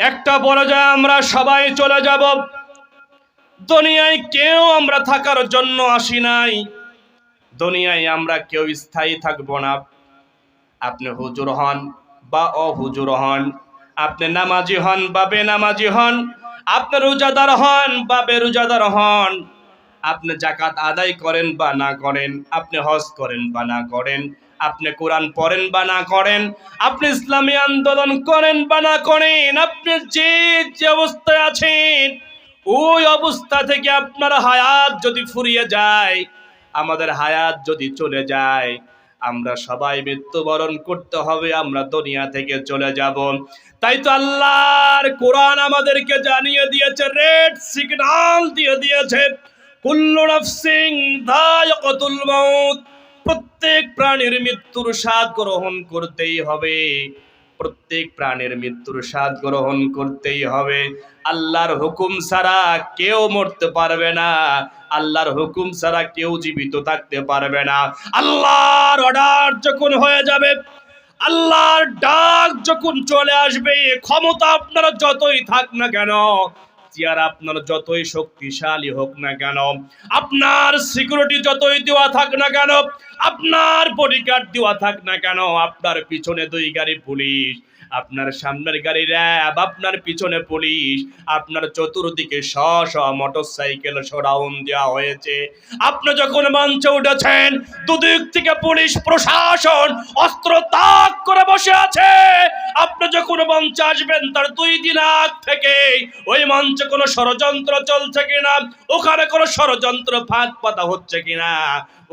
একটা পর্যায়ে আমরা সবাই চলে যাব। দুনিয়ায় কেউ আমরা থাকার জন্য আসি নাই। দুনিয়ায় আমরা কেউ স্থায়ী থাকব না। আপনি হুজুর হন বা অহুজুর হন, আপনি নামাজি হন বা বেনামাজি হন, আপনি রোজাদার হন বা বেরোজাদার হন, আপনি জাকাত আদায় করেন বা না করেন, আপনি হজ করেন বা না করেন আপনি কোরআন পড়েন বা না করেন, আপনি ইসলামী আন্দোলন করেন বা না করেন, আপনি যে যে অবস্থায় আছেন, ওই অবস্থা থেকে আপনার হায়াত যদি ফুরিয়ে যায়, আমাদের হায়াত যদি চলে যায়, আমরা সবাই মৃত্যুবরণ করতে হবে, আমরা দুনিয়া থেকে চলে যাব। তাই তো আল্লাহর কোরআন আমাদেরকে জানিয়ে দিয়েছে, রেড সিগন্যাল দিয়ে দিয়েছে, কুল্লু নাফসিং দায়কাতুল মাউত। প্রত্যেক প্রাণীর মৃত্যুর স্বাদ গ্রহণ করতেই হবে। প্রত্যেক প্রাণীর মৃত্যুর স্বাদ গ্রহণ করতেই হবে। আল্লাহর হুকুম ছাড়া কেউ মরতে পারবে না। আল্লাহর হুকুম ছাড়া কেউ জীবিত থাকতে পারবে না। আল্লাহর অর্ডার যখন হয়ে যাবে, আল্লাহর ডাক যখন চলে আসবে, ক্ষমতা আপনারা যতই থাক না কেন চেয়ার আপনার যতই শক্তিশালী হোক না কেন, আপনার সিকিউরিটি যতই দেওয়া থাক না কেন, আপনার বডিগার্ড দেওয়া থাক না কেন, আপনার পিছনে দুই গাড়ি পুলিশ। আপনার সামনের গাড়ি র্যাব আপনার পিছনে পুলিশ। আপনার চতুর্দিকে শ শ মোটর সাইকেল সরাউন দেওয়া হয়েছে। আপনি যখন মঞ্চে উঠেছেন, দুদিক থেকে পুলিশ প্রশাসন অস্ত্র তাক করে বসে আছে। আপনি যখন মঞ্চে আসবেন, তার দুই দিন আগ থেকে ওই মঞ্চে কোনো ষড়যন্ত্র চলছে কিনা, ওখানে কোনো ষড়যন্ত্র ফাঁদ পাতা হচ্ছে কিনা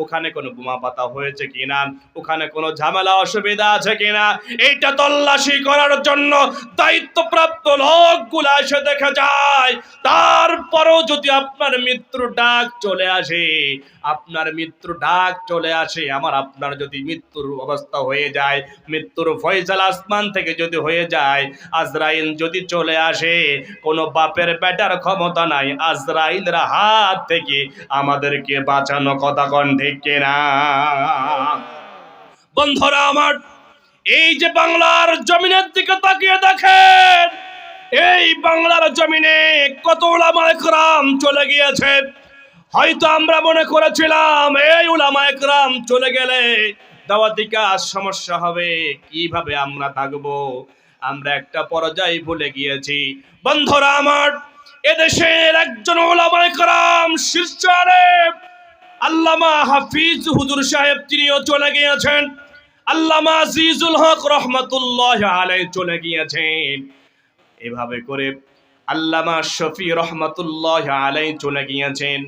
ওখানে কোনো বোমা পাতা হয়েছে কিনা? ওখানে কোনো ঝামেলা অসুবিধা আছে কিনা? এইটা তল্লাশি করার জন্য দায়িত্বপ্রাপ্ত লোকগুলো এসে দেখে যায়, তারপরেও যদি আপনার মৃত্যুর ডাক চলে আসে, আপনার মৃত্যুর ডাক চলে আসে, আমার আপনার যদি মৃত্যুর অবস্থা হয়ে যায়, মৃত্যুর ফয়সাল আসমান থেকে যদি হয়ে যায়, আজরাইল যদি চলে আসে, কোনো বাপের বেটার ক্ষমতা নাই, আজরাইলের হাত থেকে আমাদেরকে বাঁচানো কথা কন বন্ধুরা আমার, এই যে বাংলার জমিনের দিকে তাকিয়ে দেখেন, এই বাংলার জমিনে কত ওলামা একরাম চলে গিয়েছে। হয়তো আমরা মনে করেছিলাম, এই ওলামা একরাম চলে গেলে দাওয়াতি কাজ সমস্যা হবে, কীভাবে আমরা থাকব? আমরা একটা পর্যায়ে ভুলে গিয়েছি। বন্ধুরা আমার, এদেশের একজন ওলামা একরাম শীর্ষ আলেম আল্লামা হাফিজ হুজুর সাহেব তিনিও চলে গিয়েছেন। আল্লামা আজিজুল হক রহমতুল্লাহ আলাই চলে গিয়েছেন। এভাবে করে আল্লামা শফি রহমতুল্লাহ আলাই চলে গিয়েছেন।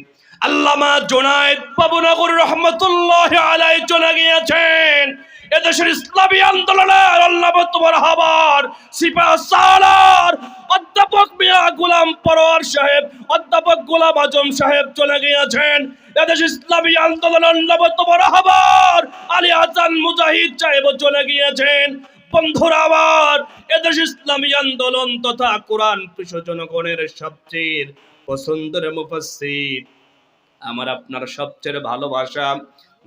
আল্লামা জোনায়েদ বাবুনগর রহমতুল্লাহ আলাই চলে গিয়েছেন। এদেশের ইসলামী আন্দোলনের আল্লাহ তোমার হাবার সিপা সালার অধ্যাপক মিয়া গোলাম পরোয়ার সাহেব, অধ্যাপক গোলাম আজম সাহেব চলে গিয়েছেন। এদেশ ইসলামী আন্দোলন আল্লাহ তোমার হাবার আলী মুজাহিদ সাহেব চলে গিয়েছেন। বন্ধুরা আবার এদেশ ইসলামী আন্দোলন তথা কোরআন কৃষ্ণ জনগণের সবচেয়ে পছন্দের মুফাসসির। আমার আপনার সবচেয়ে ভালোবাসা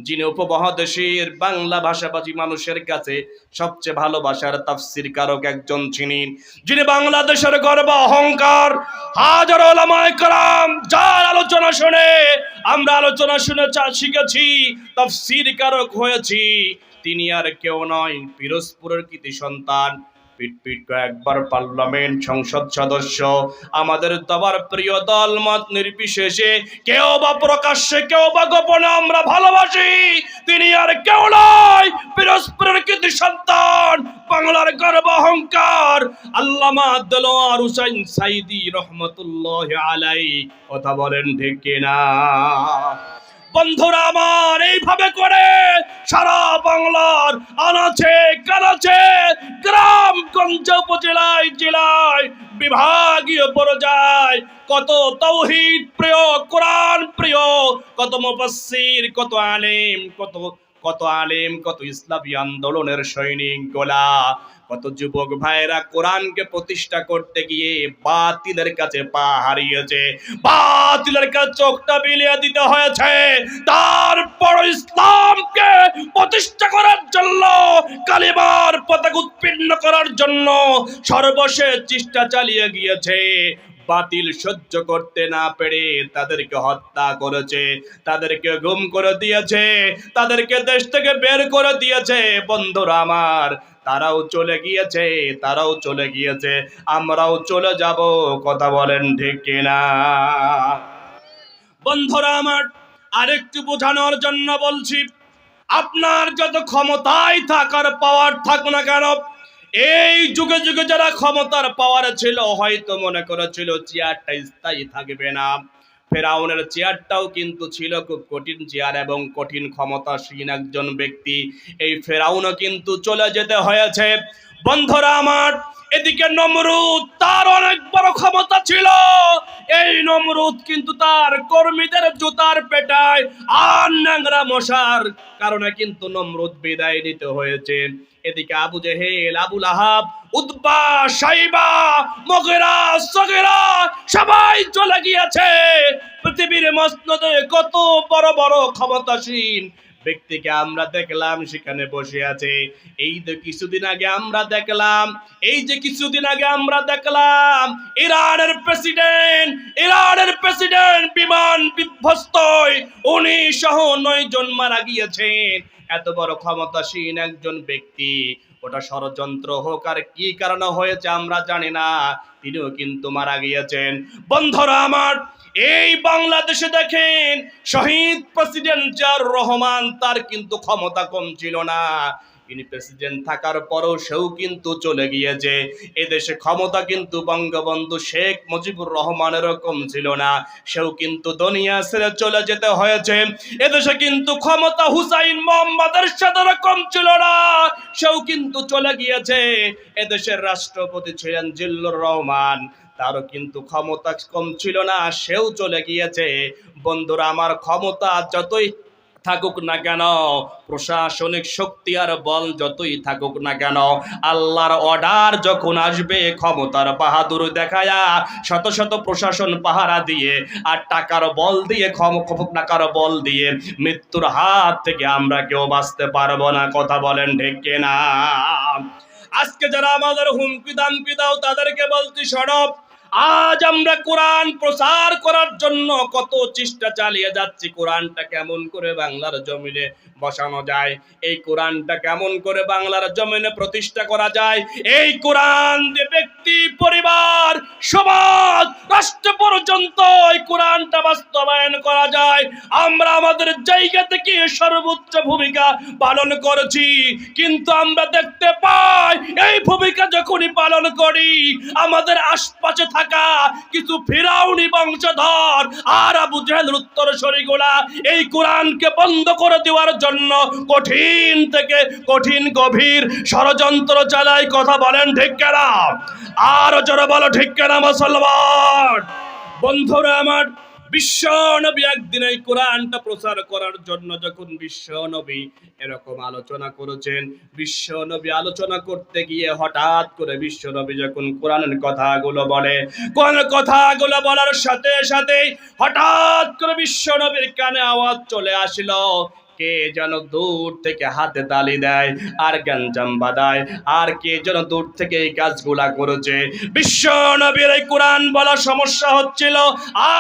যিনি উপমহাদেশের বাংলা ভাষাভাষী মানুষের কাছে সবচেয়ে ভালোবাসার তাফসির কারক একজন ছিলেন যিনি বাংলাদেশের গর্ব, অহংকার, হাজার ওলামায়ে কালাম যার আলোচনা শুনে আমরা আলোচনা শুনে শিখেছি, তাফসির কারক হয়েছি। তিনি আর কেউ নয়, পিরোজপুরের কৃতি সন্তান। পিট পিট পার্লামেন্ট সংসদ সদস্য। আমাদের সবার প্রিয় দল মত নির্বিশেষে কেউ বা প্রকাশ্যে, কেউ বা গোপনে আমরা ভালোবাসি। তিনি আর কেউ নয়, পিরোজপুরের কৃতি সন্তান, বাংলার গর্ব অহংকার। আল্লামা দেলোয়ার হুসাইন সাইদি রহমতুল্লাহ আলাই কথা বলেন ঠিক কিনা? বন্ধুরা আমার, এইভাবে করে সারা বাংলার আনাচে, কানাচে গ্রাম গঞ্জ উপজেলায়, জেলায় বিভাগীয় পর্যায় কত তৌহিদ প্রিয়, কোরআন প্রিয়, কত মুফাসসির, কত আলেম, কত কত আলেম, কত ইসলামী আন্দোলনের সৈনিক গোলা, কত যুবক ভাইরা কোরআনকে প্রতিষ্ঠা করতে গিয়ে বাতিলের কাছে পা হারিয়েছে, বাতিলের কাছে চোখটা বিলিয়ে দিতে হয়েছে। তারপর ইসলামকে প্রতিষ্ঠা করার জন্য, কালিমার পতাকা উৎপীর্ণ করার জন্য সর্বশেষ চেষ্টা চালিয়ে গিয়েছে। বাতিল সহ্য করতে না পেরে তাদেরকে হত্যা করেছে, তাদেরকে গুম করে দিয়েছে, তাদেরকে দেশ থেকে বের করে দিয়েছে। বন্ধুরা আমার, তারাও চলে গিয়েছে, তারাও চলে গিয়েছে, আমরাও চলে যাব, কথা বলেন ঠিক কিনা? বন্ধুরা আমার, আরেকটু বোঝানোর জন্য বলছি, আপনার যত ক্ষমতায় থাকার পাওয়ার থাক না কেন এই যুগে যুগে যারা ক্ষমতার পাওয়ার ছিল, হয়তো মনে করেছিল চেয়ারটা স্থায়ী থাকবে না। ফেরাউনের চেয়ারটাও কিন্তু ছিল খুব কঠিন চেয়ার এবং কঠিন ক্ষমতাসীন একজন ব্যক্তি। এই ফেরাউনও কিন্তু চলে যেতে হয়েছে। বন্ধুরা আমার, এদিকে নমরুদ তার অনেক বড় ক্ষমতা ছিল। এই নমরুদ কিন্তু তার কর্মীদের জুতার পেটায় আর ন্যাংরা মশার কারণে কিন্তু নমরুদ বিদায় নিতে হয়েছে। এদিকে আবু জেহেল আবুল আহাব উদ্বা সাইবা, মগেরা, সগেরা, সবাই চলে গিয়েছে। পৃথিবীর মসনদে কত বড় বড় ক্ষমতাসীন। ব্যক্তিকে আমরা দেখলাম, সেখানে বসে আছে। এই যে কিছুদিন আগে আমরা দেখলাম, এই যে কিছুদিন আগে আমরা দেখলাম, ইরানের প্রেসিডেন্ট ইরানের প্রেসিডেন্ট বিমান বিধ্বস্ত উনি সহ নয় জন মারা গিয়েছেন। এত বড় ক্ষমতাসীন একজন ব্যক্তি, ওটা ষড়যন্ত্র হোক আর কি কারণে হয়েছে আমরা জানি না, তিনিও কিন্তু মারা গিয়েছেন। বন্ধুরা আমার এই বাংলাদেশে দেখেন, শহীদ প্রেসিডেন্ট জিয়াউর রহমান তার কিন্তু ক্ষমতা কম ছিল না। তিনি প্রেসিডেন্ট থাকার পরও সেও কিন্তু চলে গিয়েছে। এদেশে ক্ষমতা কিন্তু বঙ্গবন্ধু শেখ মুজিবুর রহমানের কম ছিল না। সেও কিন্তু দুনিয়া ছেড়ে চলে যেতে হয়েছে। এদেশে কিন্তু ক্ষমতা হুসাইন মোহাম্মদের সাথে কম ছিল না। সেও কিন্তু চলে গিয়েছে। এদেশের রাষ্ট্রপতি ছিলেন জিল্লুর রহমান। তারও কিন্তু ক্ষমতা কম ছিল না, সেও চলে গিয়েছে। বন্ধুরা, আমার ক্ষমতা যতই থাকুক না কেন, প্রশাসনিক শক্তি আর বল যতই থাকুক না কেন, আল্লাহর অর্ডার যখন আসবে, ক্ষমতার বাহাদুর দেখায়া শত শত প্রশাসন পাহারা দিয়ে আর টাকার বল দিয়ে, ক্ষম টাকার বল দিয়ে মৃত্যুর হাত থেকে আমরা কেউ বাঁচতে পারব না, কথা বলেন ঠিক না আজকে যারা আমাদের হুমকি দামকি দাও, তাদেরকে বলছি, সরব। আজ আমরা কোরআন প্রচার করার জন্য কত চেষ্টা চালিয়ে যাচ্ছি। কোরআনটা কেমন করে বাংলার জমিনে বসানো যায়? এই কোরআনটা কেমন করে বাংলার জমিনে প্রতিষ্ঠা করা যায়? এই কোরআন যে ব্যক্তি, পরিবার, সমাজ, রাষ্ট্র পর্যন্ত এই কোরআনটা বাস্তবায়ন করা যায়। আমরা আমাদের জায়গা থেকে সর্বোচ্চ ভূমিকা পালন করেছি। কিন্তু আমরা দেখতে পাই, এই ভূমিকা যখনই পালন করি, আমাদের আশপাশে কিছু ফিরাউনি বংশধর আর আবু জেহেলের উত্তর শরীগুলা এই কোরআনকে বন্ধ করে দেওয়ার জন্য কঠিন থেকে কঠিন, গভীর ষড়যন্ত্র চালাই কথা বলেন, ঠিক কেনা? আর জোরে বলো, ঠিক কেনা, মুসলমান? বন্ধুরা আমার বিশ্ব নবী একদিন এই কোরআনটা প্রচার করার জন্য যখন বিশ্ব নবী এরকম আলোচনা করেছেন, বিশ্ব নবী আলোচনা করতে গিয়ে হঠাৎ করে বিশ্ব নবী যখন কোরআনের কথাগুলো বলে কোন কথাগুলো বলার সাথে সাথে হঠাৎ করে বিশ্ব নবীর কানে আওয়াজ চলে আসলো। কে যেন দূর থেকে হাতে তালি দেয়, আর গঞ্জাম বাদায় আর কে যেন দূর থেকে এই কাজগুলা করেছে। বিশ্ব নবীর এই কোরআন বলা সমস্যা হচ্ছিল,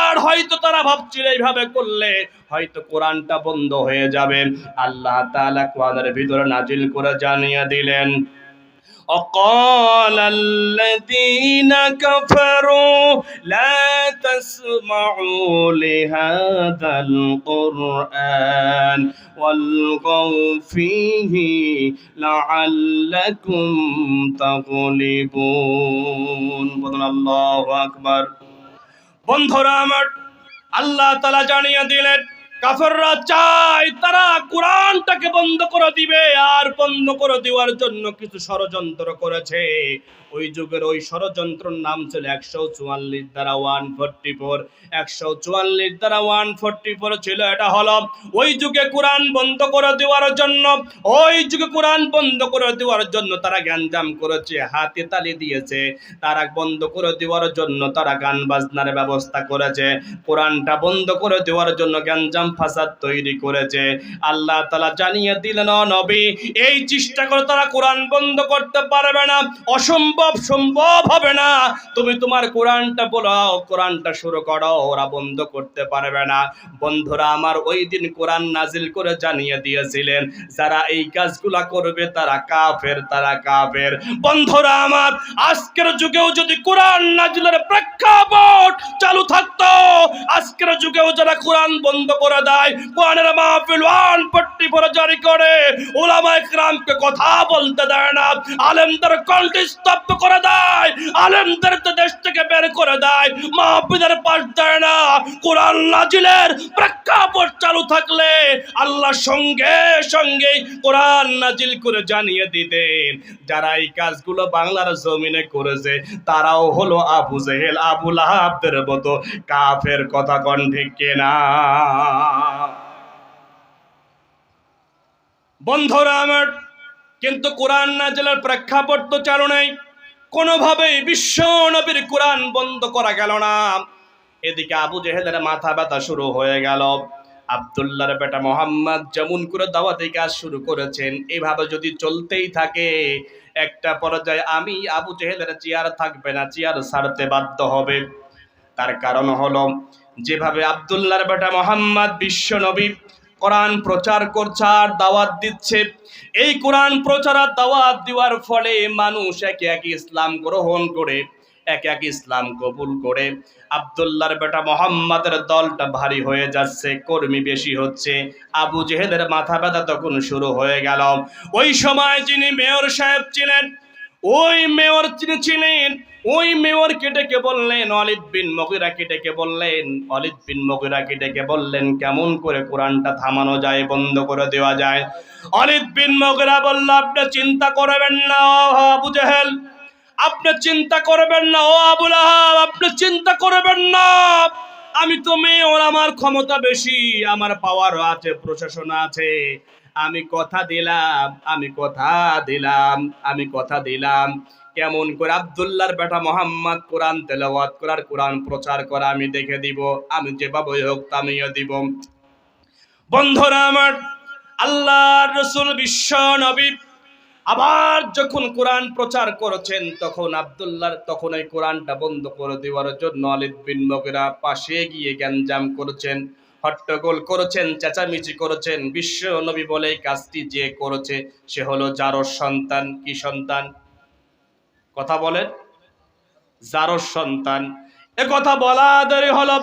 আর হয়তো তারা ভাবছিল এইভাবে করলে হয়তো কোরআনটা বন্ধ হয়ে যাবে। আল্লাহ তাআলা কোরআনের ভিতরে নাজিল করে জানিয়ে দিলেন وقال الذين كفروا لا تسمعوا لهذا القرآن والغوا فيه لعلكم تغلبون বলুন আল্লাহু আকবার বন্ধুরা আমার আল্লাহ তাআলা জানিয়ে দিলেন কাফেররা চায় তারা কোরআনটাকে বন্ধ করে দিবে আর বন্ধ করে দেওয়ার জন্য কিছু ষড়যন্ত্র করেছে। ওই যুগের ওই ষড়যন্ত্রের নাম ছিল একশো চুয়াল্লিশ দ্বারা ওয়ান ফোরটি ফোর। একশো চুয়াল্লিশ দ্বারা ওয়ান ফোরটি ফোর ছিল, এটা হলো ওই যুগে কোরআন বন্ধ করে দেওয়ার জন্য। ওই যুগে কোরআন বন্ধ করে দেওয়ার জন্য তারা গ্যাঞ্জাম করেছে, হাতে তালি দিয়েছে। তারা বন্ধ করে দেওয়ার জন্য তারা গান বাজনার ব্যবস্থা করেছে। কোরআনটা বন্ধ করে দেওয়ার জন্য গ্যাঞ্জাম ফাসাদ তৈরি করেছে। আল্লাহ তালা জানিয়ে দিলেন নবী, এই চেষ্টা করে তারা কোরআন বন্ধ করতে পারবে না। অসম্ভব সম্ভব সম্ভব হবে না। তুমি তোমার কোরআনটা বলো কোরআনটা শুরু করো, ওরা বন্ধ করতে পারবে না। বন্ধুরা, আমার ওই দিন কোরআন নাজিল করে জানিয়ে দিয়েছিলেন, যারা এই কাজগুলা করবে তারা কাফের তারা কাফের। বন্ধুরা আমার, আজকের যুগেও যদি কোরআন নাজিলের প্রেক্ষাপট চালু থাকতো, আজকের যুগেও যারা কোরআন বন্ধ করে দেয়, কোরআনের মাহফিল ওয়ান পট্টি পরে জারি করে ওলামা ইকরামকে কথা বলতে দেয় না, আলেমদের কণ্ঠে স্তব্ধ করে দেয়, আলেমদের তো দেশ থেকে বের করে দেয়, মাহফিলের পাশ দেয় না। কোরআন নাজিলের প্রেক্ষাপট চালু থাকলে আল্লাহ সঙ্গে সঙ্গে কোরআন নাজিল করে জানিয়ে দিতেন। যারা এই কাজগুলো বাংলার জমিনে করেছে, তারাও হলো আবু জেহেল, আবু লাহাবদের মতো কাফের কথা কণ্ঠে কেনা? বন্ধুরা আমার, কিন্তু কোরআন নাজিলের প্রেক্ষাপট তো চালু নেই। কোনোভাবেই বিশ্ব নবীর কোরআন বন্ধ করা গেল না। এদিকে আবু জেহেলের মাথা ব্যথা শুরু হয়ে গেল। আবদুল্লাহর বেটা মোহাম্মদ যেমন করে দাওয়াতি কাজ শুরু করেছেন, এভাবে যদি চলতেই থাকে, একটা পর্যায়ে আমি আবু জেহেলের চেয়ার থাকবে না, চেয়ার ছাড়তে বাধ্য হবে। তার কারণ হলো, যেভাবে আবদুল্লাহর বেটা মোহাম্মদ বিশ্ব নবী কোরআন প্রচার করছে আর দাওয়াত দিচ্ছে। এই কোরআন প্রচার আর দাওয়াত দেওয়ার ফলে মানুষ একে একে ইসলাম গ্রহণ করে, এক এক ইসলাম কবুল করে। আবদুল্লাহর বেটা মোহাম্মদের দলটা ভারী হয়ে যাচ্ছে, কর্মী বেশি হচ্ছে। আবু জেহেদের মাথা ব্যথা তখন শুরু হয়ে গেল। ওই সময় যিনি মেয়র সাহেব ছিলেন, ওই মেয়র যিনি ছিলেন ওই মেয়রকে ডেকে বললেন অলিদ বিন মগিরাকে ডেকে বললেন অলিদ বিন মগিরাকে ডেকে বললেন, কেমন করে কোরআনটা থামানো যায়, বন্ধ করে দেওয়া যায়? অলিদ বিন মগিরা বলল, আপনি চিন্তা করবেন না আবু জাহেল। আপনি চিন্তা করবেন না, ও আবুল আহাব আপনি চিন্তা করবেন না। আমি তো মেয়র, আমার ক্ষমতা বেশি, আমার পাওয়ার আছে, প্রশাসন আছে। আমি কথা দিলাম, আমি কথা দিলাম, আমি কথা দিলাম। কেমন করে আবদুল্লাহর বেটা মোহাম্মদ কোরআন তেলাওয়াত করার কোরআন প্রচার করা আমি দেখে দিব, আমি যেভাবে হোক আমিও দিব। বন্ধুরা আমার, আল্লাহর রসুল বিশ্ব নবী আবার যখন কোরআন প্রচার করেছেন, তখন আবদুল্লাহ তখন এই কোরআনটা বন্ধ করে দেওয়ার জন্য আলিদ বিন মগেরা পাশে গিয়ে গ্যাঞ্জাম করেছেন, হট্টগোল করেছেন, চেঁচামেচি করেছেন। বিশ্ব নবী বলে কাজটি যে করেছে, সে হলো জারর সন্তান, কি সন্তান? কথা বলেন। জারর সন্তান। এ কথা বলা দেরি হলো।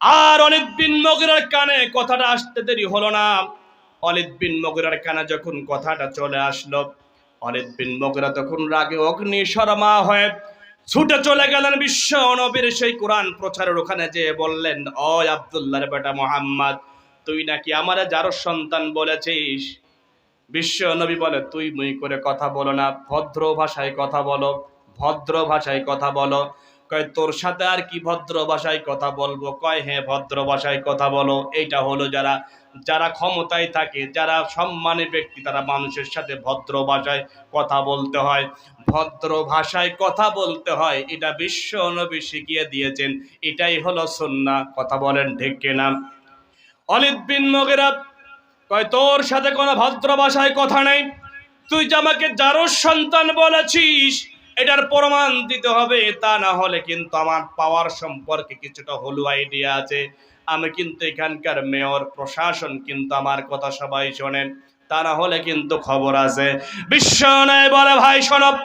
আর অনেক বিন মগেরার কানে কথাটা আসতে দেরি হলো না। অলিদ বিন মগরার কানে যখন কথাটা চলে আসলো, অলিদ বিন মগরা তখন রাগে অগ্নি শর্মা হয়ে ছুটে চলে গেলেন বিশ্ব নবীর সেই কোরআন প্রচারের ওখানে যে বললেন ও আবদুল্লাহর বেটা মোহাম্মদ, তুই নাকি আমার যারো সন্তান বলেছিস? বিশ্ব নবী বলে, তুই মুই করে কথা বলো না, ভদ্র ভাষায় কথা বলো, ভদ্র ভাষায় কথা বলো। কয়, তোর সাথে আর কি ভদ্র ভাষায় কথা বলব? কয় হ্যাঁ ভদ্র ভাষায় কথা বলো। এইটা হলো যারা যারা ক্ষমতায় থাকে, যারা সম্মানী ব্যক্তি, তারা মানুষের সাথে ভদ্র ভাষায় কথা বলতে হয়। ভদ্র ভাষায় কথা বলতে হয়, এটা বিশ্ব নবী শিখিয়ে দিয়েছেন, এটাই হলো সন্না কথা বলেন ঢেকে কিনা? অলিদ বিন মগেরা কয়, তোর সাথে কোনো ভদ্র ভাষায় কথা নেই। তুই যে আমাকে যারো সন্তান বলেছিস, এটার প্রমাণ দিতে হবে, তা না হলে কিন্তু আমার পাওয়ার সম্পর্কে কিছুটা হলু আইডিয়া আছে। আমি কিন্তু এখানকার মেয়র, প্রশাসন কিন্তু আমার কথা সবাই শোনেন, তা না হলে কিন্তু খবর আছে। বিশ্ব নয় বলে, ভাই সনব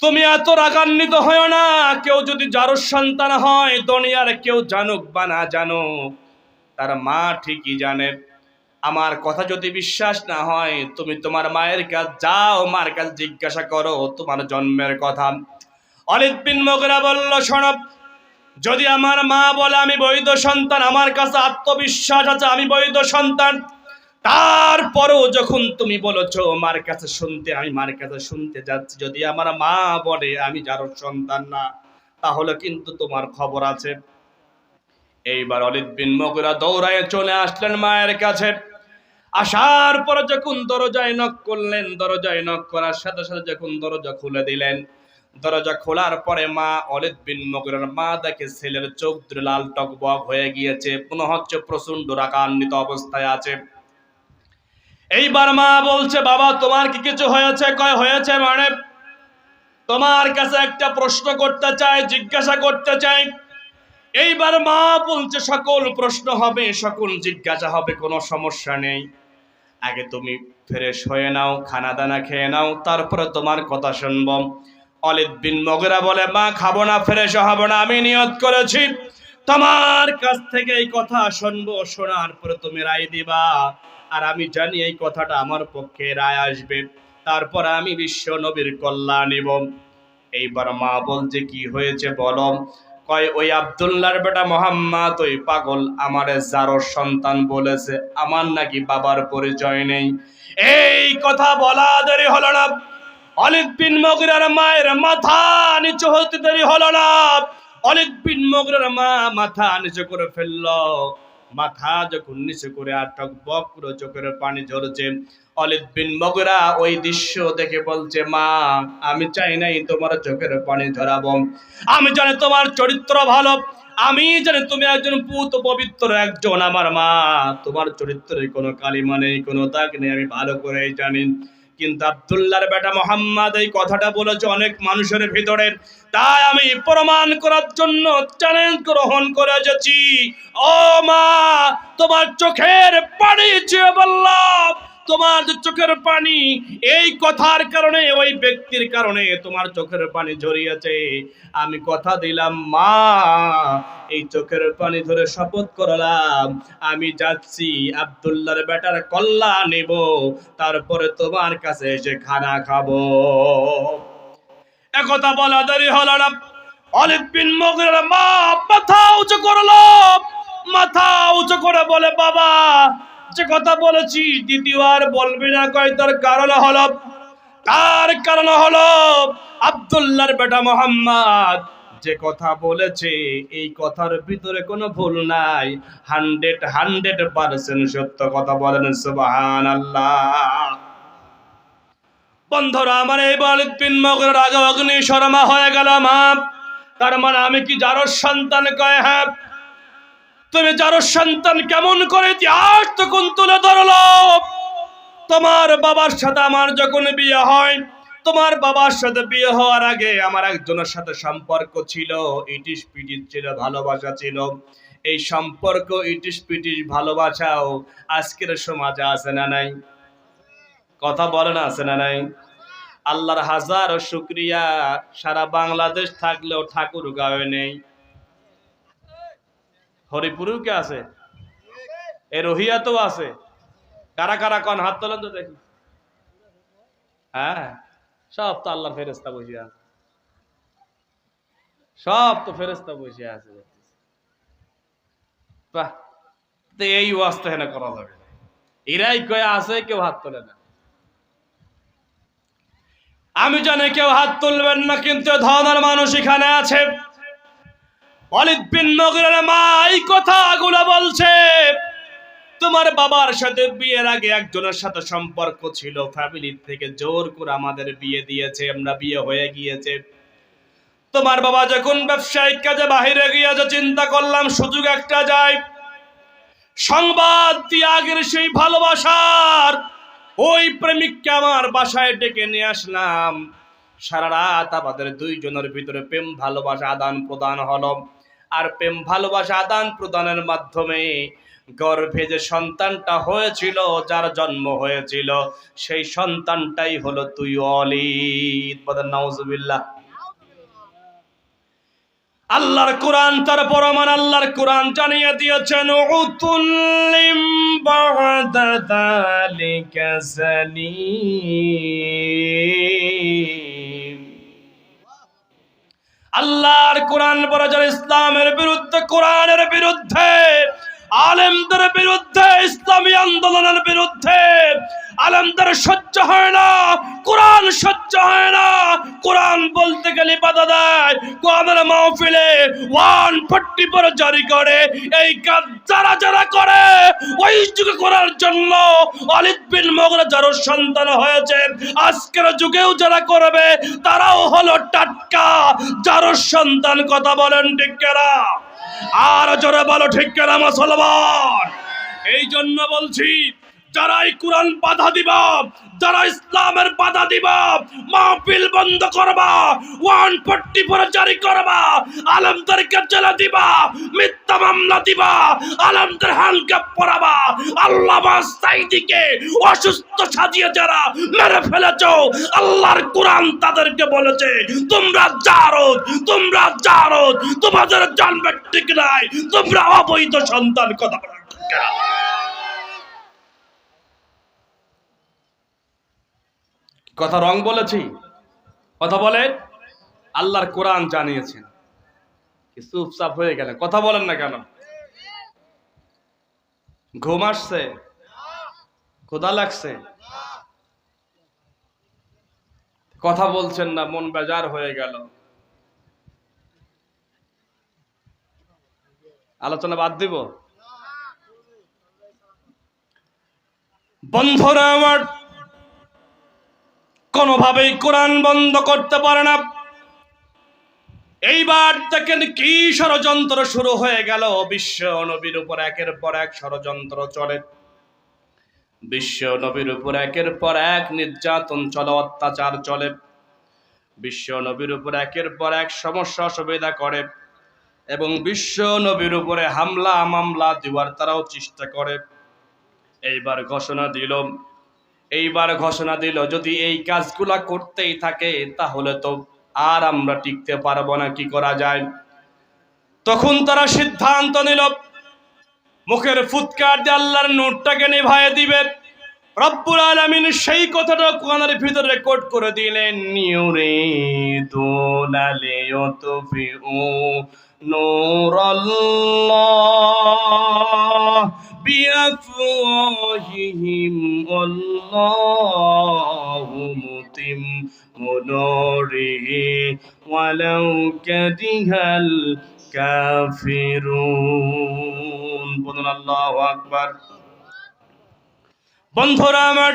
তুমি এত রাগান্বিত হয় না, কেউ যদি যারো সন্তান হয়, দুনিয়ার কেউ জানুক বা না জানুক। তার মা ঠিকই জানে। আমার কথা যদি বিশ্বাস না হয়, তুমি তোমার মায়ের কাছ যাও, মার কাছ জিজ্ঞাসা করো তোমার জন্মের কথা। অলিদ বিন মগরা বলল সনব যদি আমার মা বলে আমি বৈধ সন্তান, আমার কাছে আত্মবিশ্বাস আছে, আমি বৈধ সন্তান। তারপরেও যখন তুমি বলেছ, মার কাছে শুনতে, আমি মার কাছে শুনতে যাচ্ছি। যদি আমার মা বলে আমি যার সন্তান না, তাহলে কিন্তু তোমার খবর আছে। এইবার অলিদ বিন মগরা দৌড়ায় চলে আসলেন মায়ের কাছে। আসার পরে যখন দরজায় নক করলেন, দরজায় নক করার সাথে সাথে যখন দরজা খুলে দিলেন, দরজা খোলার পরে মা অলিদ বিন মগরের মা দেখে ছেলের চোখ দুটো লাল টকবক হয়ে গিয়েছে, মনে হচ্ছে প্রচণ্ড রাগান্বিত অবস্থায় আছে। এইবার মা বলছে, বাবা, তোমার কি কিছু হয়েছে? কয় হয়েছে মানে? তোমার কাছে একটা প্রশ্ন করতে চাই, জিজ্ঞাসা করতে চাই। এইবার মা বলছে, সকল প্রশ্ন হবে, সকল জিজ্ঞাসা হবে, কোনো সমস্যা নেই। আগে তুমি ফ্রেশ হয়ে নাও, খানা দানা খেয়ে নাও, তারপরে তোমার কথা শুনব। অলিদ বিন মগরা বলে, মা, খাব না, ফ্রেশ হব না, আমি নিয়ত করেছি। তোমার কাছ থেকে এই কথা শুনব, শোনার পরে তুমি রায় দিবা। আর আমি জানি এই কথাটা আমার পক্ষে রায় আসবে। তারপর আমি বিশ্ব নবীর কল্যাণ নিব। এইবার মা বলছে, কি হয়েছে বলো? কয়, ওই আব্দুল্লাহর বেটা মোহাম্মদ, ওই পাগল আমারে যারো সন্তান বলেছে, আমার নাকি বাবার পরিচয় নেই। এই কথা বলা দেরি হলো না। অলিক বিন মগরার মায়ের মাথা নিচু হতে দেরি হলো না। অলিক বিন মগরার মা মাথা নিচু করে ফেলল। মাথা যখন নিচু করে আটক, বক্র চোখের পানি ঝরছে। অলিদ বিন মগরা ওই দৃশ্য দেখে বলছে, মা, আমি চাই নাই তোমার চোখের পানি ঝরাবো। আমি জানি তোমার চরিত্র ভালো। আমি জানি তুমি একজন পুত, পবিত্র একজন আমার মা। তোমার চরিত্রে কোনো কালিমা নেই, কোনো দাগ নেই, আমি ভালো করেই জানি। কিন্তু আব্দুল্লাহর বেটা মোহাম্মদ এই কথাটা বলেছে অনেক মানুষের ভিতরে। তাই আমি প্রমাণ করার জন্য চ্যালেঞ্জ গ্রহণ করে এসেছি ও মা, তোমার চোখের পানি চেয়ে বললাম তোমার যে চোখের পানি, এই কথার কারণে, ওই ব্যক্তির কারণে তোমার চোখের পানি ঝরিয়েছে। আমি কথা দিলাম, মা, এই চোখের পানি ধরে শপথ করলাম। আমি যাচ্ছি আব্দুল্লাহর বেটার কল্লা নেব। তারপরে তোমার কাছে এসে খানা খাব। একথা বলা দেরি হলো না। বিন মগরের মা মাথা উঁচু করল। মাথা উঁচু করে বলে, বাবা যে কথা বলেছি, দ্বিতীয়বার বলবি না কয় তার কারণ হলো? তার কারণ হলো আব্দুল্লাহর বেটা মোহাম্মদ। যে কথা বলেছে, এই কথার ভিতরে কোনো ভুল নাই। হান্ড্রেড হান্ড্রেড পার্সেন্ট সত্য কথা বলেন সুবাহান আল্লাহ বন্ধুরা, আমার এই বলিদ বিন মগরের আগে অগ্নি শর্মা হয়ে গেল মা তার মানে আমি কি যারো সন্তান কয় হ্যাঁ? তুমি যারো সন্তান কেমন করে ইতিহাস তখন তুলে ধরলো তোমার বাবার সাথে আমার যখন বিয়ে হয়, তোমার বাবার সাথে বিয়ে হওয়ার আগে আমার একজনের সাথে সম্পর্ক ছিল ইটিস পিটিস ছিল, ভালোবাসা ছিল। এই সম্পর্ক ইটিস পিটিস ভালোবাসাও আজকের সমাজে আছে না নাই? কথা বলে না আছে না নাই? আল্লাহর হাজার শুক্রিয়া, সারা বাংলাদেশ থাকলেও ঠাকুর গাঁয়ে নেই। হরিপুরেও কে আছে? এ রহিয়াতেও আছে। কারা কারা কন? হাত তোলেন তো দেখি। হ্যাঁ সব তো আল্লাহর ফেরেস্তা বসে আছে। সব তো ফেরেস্তা বসে আছে। এই ওয়াজ তো হেনা করা যাবে এরাই কয়ে আছে, কেউ হাত তোলে না। আমি জানি কেউ হাত তুলবেন না, কিন্তু ধরনের মানুষ এখানে আছে। অলিদ বিন নগরের মা এই কথাগুলো বলছে, তোমার বাবার সাথে বিয়ের আগে একজনের সাথে সম্পর্ক ছিল, ফ্যামিলির থেকে জোর করে আমাদের বিয়ে দিয়েছে, আমরা বিয়ে হয়ে গিয়েছে। তোমার বাবা যখন ব্যবসায়িক কাজে বাহিরে গিয়েছে, চিন্তা করলাম সুযোগ একটা যায়। সংবাদ দিয়ে আগের সেই ভালোবাসার ওই প্রেমিককে আমার বাসায় ডেকে নিয়ে আসলাম। সারা রাত আমাদের দুইজনের ভিতরে প্রেম, ভালোবাসা আদান প্রদান হলো। আর প্রেম ভালোবাসা আদান প্রদানের মাধ্যমে গর্ভে যে সন্তানটা হয়েছিল, যার জন্ম হয়েছিল, সেই সন্তানটাই হলো তুই অলিদ। নাউজুবিল্লাহ। আল্লাহর কোরআন তার পরমান আল্লাহর কোরআন জানিয়ে দিয়েছেন উতুল্লিম আল্লাহর কোরআন বরাজার ইসলামের বিরুদ্ধে কোরআনের বিরুদ্ধে। আলেমদের বিরুদ্ধে, ইসলামী আন্দোলনের বিরুদ্ধে। আলেমদের সহ্য হয় না, কোরআন সহ্য হয় না। কোরআন বলতে গেলে বাধা দেয়। কোরআনের মাহফিলে ওয়ান ফোর্টি ফোর জারি করে। এই কাজ যারা যারা করে, ওই যুগে করার জন্য অলিদ বিন মগরা যার সন্তান হয়েছে, আজকের যুগেও যারা করবে, তারাও হলো টাটকা। যার সন্তান, কথা বলেন ঠিক আর জোরে বলো, ঠিক কেনা মুসলমান? এই জন্য বলছি যারা এই কোরআন বাধা দিবা, যারা ইসলামের বাধা দিবা, মাহফিল বন্ধ করবা, ওয়ান ফোর্টি ফোর জারি করবা, আলমদারকে জেলে দিবা মামলা দিবা, আলমদের হালকা পড়াবা আল্লাহ সাইদিকে অসুস্থ সাজিয়ে যারা মেরে ফেলেছ, আল্লাহর কোরআন তাদেরকে বলেছে, তোমরা জারদ তোমরা জারদ, তোমাদের জন্মের ঠিক নাই, তোমরা অবৈধ সন্তান, কথা কথা রং বলেছি, কথা বলে আল্লাহর কোরআন জানিয়েছেন। চুপচাপ হয়ে গেলেন কথা বলেন না কেন? ঘুম আসছে? ক্ষুধা লাগছে? কথা বলছেন না, মন বেজার হয়ে গেল। আলোচনা বাদ দিব? বন্ধুরা আমার, কোনোভাবেই কোরআন বন্ধ করতে পারে না। এইবার দেখেন কি ষড়যন্ত্র শুরু হয়ে গেল। বিশ্ব নবীর উপর একের পর এক ষড়যন্ত্র চলে। বিশ্ব নবীর উপর একের পর এক নির্যাতন চলে, অত্যাচার চলে। বিশ্ব নবীর উপর একের পর এক সমস্যা অসুবিধা করে এবং বিশ্ব নবীর উপরে হামলা, মামলা দেওয়ার তারাও চেষ্টা করে। এইবার ঘোষণা দিল, এইবার ঘোষণা দিল, যদি এই কাজগুলা করতেই থাকে তাহলে তো আর আমরা টিকতে পারব না, কি করা যায়? তখন তারা সিদ্ধান্ত নিল, মুখের ফুৎকার দিয়ে আল্লাহর নোটটাকে নিভায়ে দিবে। রব্বুল আলামিন সেই কথাটা কোরআনের ভিতরে রেকর্ড করে দিলেন নিউরে দোলালে অতফিউ নূরাল্লাহ বিআফওয়াহিহিম আল্লাহু মুতিম মুনুরিহি ওয়ালাউ কারিহাল কাফিরুন বলুন আল্লাহু আকবার। বন্ধুরা আমার,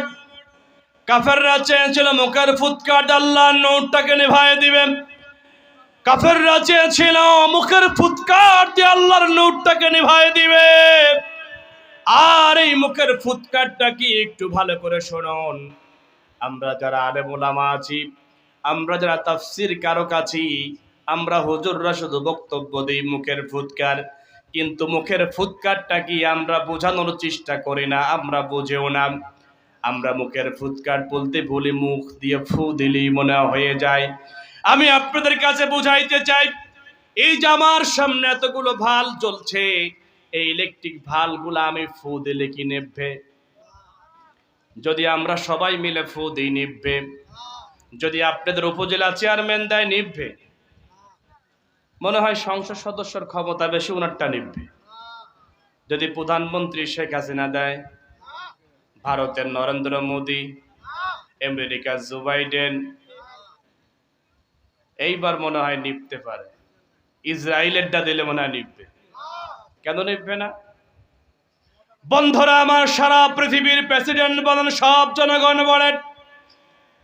কাফেররা চেয়েছিল মুখের ফুৎকার আল্লাহ নোটটাকে নিভাই দিবেন কাফেররা চেয়েছিল মুখের ফুৎকার দিয়ে আল্লাহর নোটটাকে নিভাই দিবে। আর এই মুখের ফুৎকারটা কি একটু ভালো করে শুনুন। আমরা যারা আলেম ওলামা আছি আমরা যারা তাফসির কারক আছি আমরা হুজুররা শুধু বক্তব্য দিই মুখের ফুৎকার। কিন্তু মুখের ফুৎকারটা কি আমরা বোঝানোর চেষ্টা করি না, আমরা বুঝেও না। আমরা মুখের ফুৎকার বলতে বলি, মুখ দিয়ে ফু দিলেই মনে হয়ে যায়। আমি আপনাদের কাছে বুঝাইতে চাই, এই যে আমার সামনে এতগুলো ভালো জ্বলছে, এই ইলেকট্রিক ভালগুলো আমি ফু দিলে কি নেভবে? যদি আমরা সবাই মিলে ফু দিই, নিভবে। যদি আপনাদের উপজেলা চেয়ারম্যান দেয় নিভবে। মনে হয় সংসদ সদস্যর ক্ষমতা বেশি ওনারটা নিভবে। যদি প্রধানমন্ত্রী শেখ হাসিনা দেয়, ভারতের নরেন্দ্র মোদী আমেরিকার জো বাইডেন, এইবার মনে হয় নিভতে পারে। ইসরায়েলেরটা দিলে মনে হয় নিভবে। কেন নিভবে না? বন্ধুরা, আমার সারা পৃথিবীর প্রেসিডেন্ট বলেন, সব জনগণ বলেন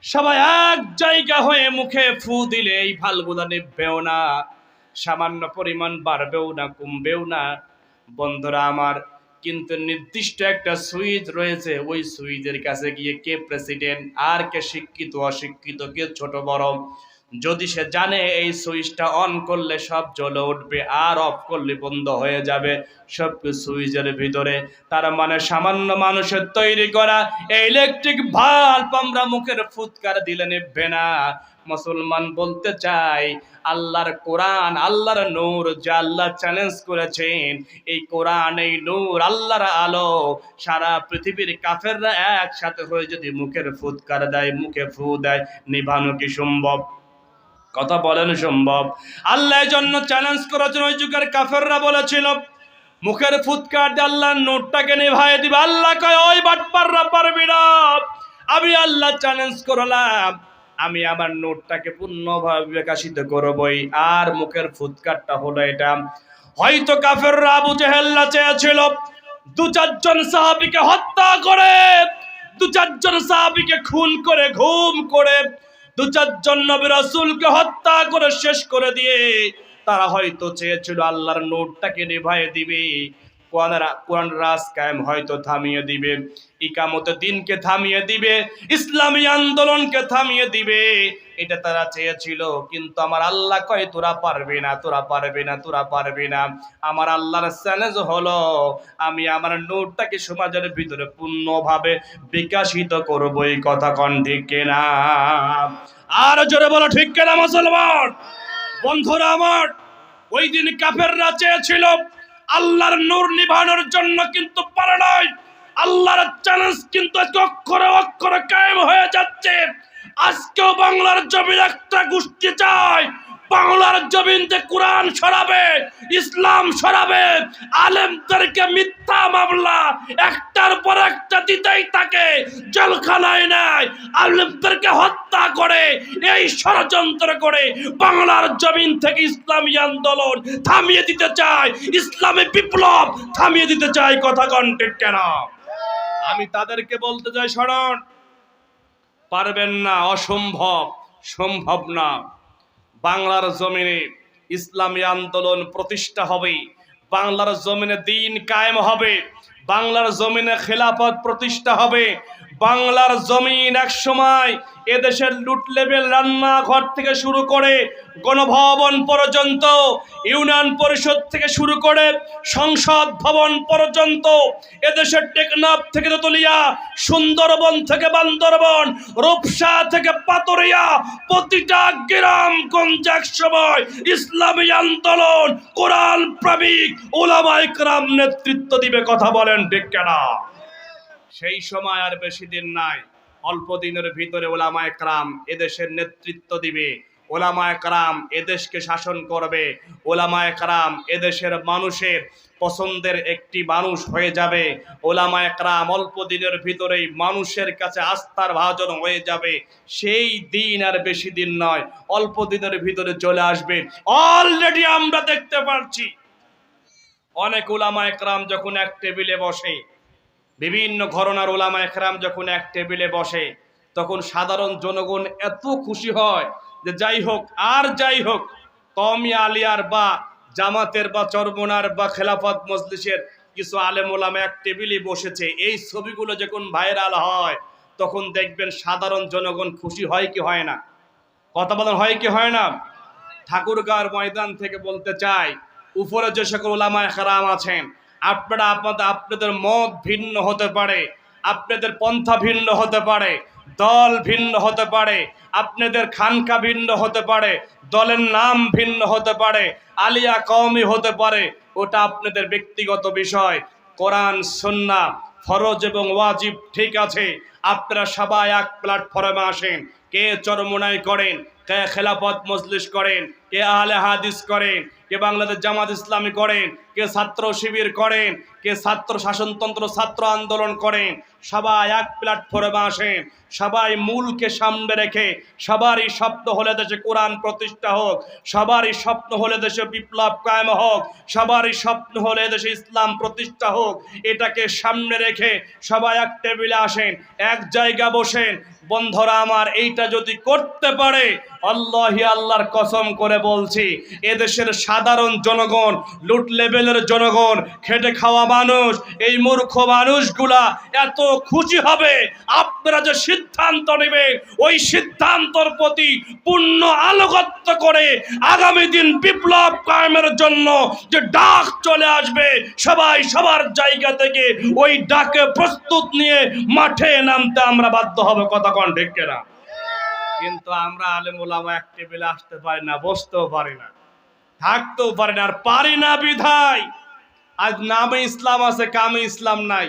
সবাই এক জায়গা হয়ে মুখে ফু দিলে এই ভালগুলা নিবেও না। সামান্য পরিমাণ বাড়বেও না, কমবেও না। বন্ধুরা আমার, কিন্তু নির্দিষ্ট একটা সুইচ রয়েছে। ওই সুইচের কাছে গিয়ে কে প্রেসিডেন্ট আর কে শিক্ষিত, অশিক্ষিত, কে ছোট বড় যদি সে জানে এই সুইচটা অন করলে সব জ্বলে উঠবে, আর অফ করলে বন্ধ হয়ে যাবে। সব সুইচের ভিতরে। তার মানে সামান্য মানুষের তৈরি করা এই ইলেকট্রিক ভাল্ব আমরা মুখের ফুৎকার দিলে নিভবে না। মুসলমান বলতে চাই, আল্লাহর কোরআন, আল্লাহর নূর যা আল্লাহ চ্যালেঞ্জ করেছেন, এই কোরআন, এই নূর আল্লাহর আলো সারা পৃথিবীর কাফেররা একসাথে হয়ে যদি মুখের ফুৎকার দেয়, মুখে ফু দেয়, নিভানো কি সম্ভব? কথা বলেন সম্ভব। আল্লাহ জন্য চ্যালেঞ্জ করেছেন, ওই যুগের কাফেররা বলেছিল, মুখের ফুৎকার দিয়ে আল্লাহর নোটটাকে নেভাই দিবে। আল্লাহ কয়, ওই বাটপাররা পারবি না। আমি আল্লাহ চ্যালেঞ্জ করলাম। আমি আমার নোটটাকে পূর্ণভাবে বিকাশিত করবই। আর মুখের ফুৎকারটা হলো এটা। হয়তো কাফেররা আবু জেহেল্লা চেয়েছিল, দু চারজন সাহাবিকে হত্যা করে, দু চারজন সাহাবিকে খুন করে, ঘুম করে দু চারজন নবী রাসূলকে হত্যা করে শেষ করে দিয়ে তারা হয়তো চেয়েছিল আল্লাহর নোটটাকে নিভায় দিবে। রাজ হয়তো থামিয়ে দিনকে থামিয়ে ইসলামী আন্দোলনকে থামিয়ে এটা তারা কিন্তু আমার আল্লাহ কয়, তোরা পারবে না, তোরা পারবে না, তোরা পারবে না। আমার আল্লাহর চ্যালেঞ্জ হলো, আমি আমার নোটটাকে সমাজের ভিতরে পূর্ণভাবে বিকাশিত করব এই কথা কন ঠিক কেনা? আর জোরে বলো, ঠিক কেনা মুসলমান? বন্ধুরা আমার, ওই দিন কাফেররা চেয়েছিল আল্লাহর নূর নিভানোর জন্য কিন্তু পারে নাই। আল্লাহর চ্যালেঞ্জ কিন্তু অক্ষরে অক্ষরে কায়েম হয়ে যাচ্ছে। আজকেও বাংলার জমির একটা গোষ্ঠী চায়। বাংলার জমিনতে কোরআন সরাবে ইসলাম সরাবে আলেমদেরকে মিথ্যা মামলা একটার পর একটা দিতেই থাকে, জলখানায় নেয়, আলেমদেরকে হত্যা করে, এই ষড়যন্ত্র করে বাংলার জমিন থেকে ইসলামী আন্দোলন থামিয়ে দিতে চায়, ইসলামী বিপ্লব থামিয়ে দিতে চায় কথা কন্টেন্ট কেন? আমি তাদেরকে বলতে চাই স্মরণ পারবেন না, অসম্ভব, সম্ভব না। বাংলার জমিনে ইসলামী আন্দোলন প্রতিষ্ঠা হবে, বাংলার জমিনে দিন কায়েম হবে, বাংলার জমিনে খেলাফত প্রতিষ্ঠা হবে বাংলার জমিন এক সময় এদেশের লুট লেভেল রান্নাঘর থেকে শুরু করে গণভবন পর্যন্ত, ইউনিয়ন পরিষদ থেকে শুরু করে সংসদ ভবন পর্যন্ত, এদেশের টেকনাফ থেকে দতুলিয়া সুন্দরবন থেকে বান্দরবন, রূপসা থেকে পাতরিয়া, প্রতিটা গ্রাম গঞ্জ এক সময় ইসলামী আন্দোলন, কোরআন প্রেমিক ওলামা ইকরাম নেতৃত্ব দিবে, কথা বলেন বিজ্ঞানা সেই সময় আর বেশি দিন নাই। অল্প দিনের ভিতরে ওলামা একরাম এদেশের নেতৃত্ব দিবে। ওলামা একরাম এদেশকে শাসন করবে। ওলামা একরাম এদেশের মানুষের পছন্দের একটি মানুষ হয়ে যাবে। ওলামা একরাম অল্প দিনের ভিতরেই মানুষের কাছে আস্থার ভাজন হয়ে যাবে। সেই দিন আর বেশি দিন নয়, অল্প দিনের ভিতরে চলে আসবে। অলরেডি আমরা দেখতে পাচ্ছি অনেক ওলামা একরাম যখন এক টেবিলে বসে বিভিন্ন ঘরনার ওলামা একরাম যখন এক টেবিলে বসে, তখন সাধারণ জনগণ এত খুশি হয় যে যাই হোক, আর যাই হোক কমি আলিয়ার বা জামাতের বা চরমনার বা খেলাফত মজলিসের কিছু আলেম ওলামা এক টেবিলে বসেছে। এই ছবিগুলো যখন ভাইরাল হয়, তখন দেখবেন সাধারণ জনগণ খুশি হয় কি হয় না? কথা বলেন, হয় কি হয় না? ঠাকুরগাঁর ময়দান থেকে বলতে চাই, উপরে যে সকল ওলামা একরাম আছেন আপনারা আপনাদের আপনাদের মত ভিন্ন হতে পারে, আপনাদের পন্থা ভিন্ন হতে পারে, দল ভিন্ন হতে পারে, আপনাদের খানকা ভিন্ন হতে পারে, দলের নাম ভিন্ন হতে পারে, আলিয়া কওমি হতে পারে, ওটা আপনাদের ব্যক্তিগত বিষয়। কোরআন, সন্না, ফরজ এবং ওয়াজিব ঠিক আছে, আপনারা সবাই এক প্ল্যাটফর্মে আসেন, কে চরমোনাই করেন, কে খেলাফত মজলিস করেন, কে আহলে হাদিস করেন কে বাংলাদেশ জামাত ইসলামী করেন, কে ছাত্র শিবির করেন, কে ছাত্র শাসনতন্ত্র ছাত্র আন্দোলন করেন, সবাই এক প্ল্যাটফর্মে আসেন, সবাই মূলকে সামনে রেখে, সবারই স্বপ্ন হলে দেশে কোরআন প্রতিষ্ঠা হোক, সবারই স্বপ্ন হলে দেশে বিপ্লব কায়েম হোক, সবারই স্বপ্ন হলে দেশে ইসলাম প্রতিষ্ঠা হোক, এটাকে সামনে রেখে সবাই এক টেবিলে আসেন, এক জায়গা বসেন বন্ধুরা আমার, এইটা যদি করতে পারে, আল্লাহি আল্লাহর কসম করে বলছি, এদেশের সাধারণ জনগণ, লুট লেভেলের জনগণ, খেটে খাওয়া মানুষ, এই মূর্খ মানুষগুলা এত খুশি হবে, আপনারা যে সিদ্ধান্ত নেবেন, ওই সিদ্ধান্তর প্রতি পূর্ণ আলোকত্ব করে আগামী দিন বিপ্লব কায়েমের জন্য যে ডাক চলে আসবে, সবাই সবার জায়গা থেকে ওই ডাকে প্রস্তুত নিয়ে মাঠে নামতে আমরা বাধ্য হবে, কথা কন না কিন্তু আমরা আলেম ওলামা এক টেবিলে আসতে পারি না, বসতেও পারি না, থাকতেও পারি না, আর পারি না বিধায়। আজ নামে ইসলাম আছে, কামে ইসলাম নাই।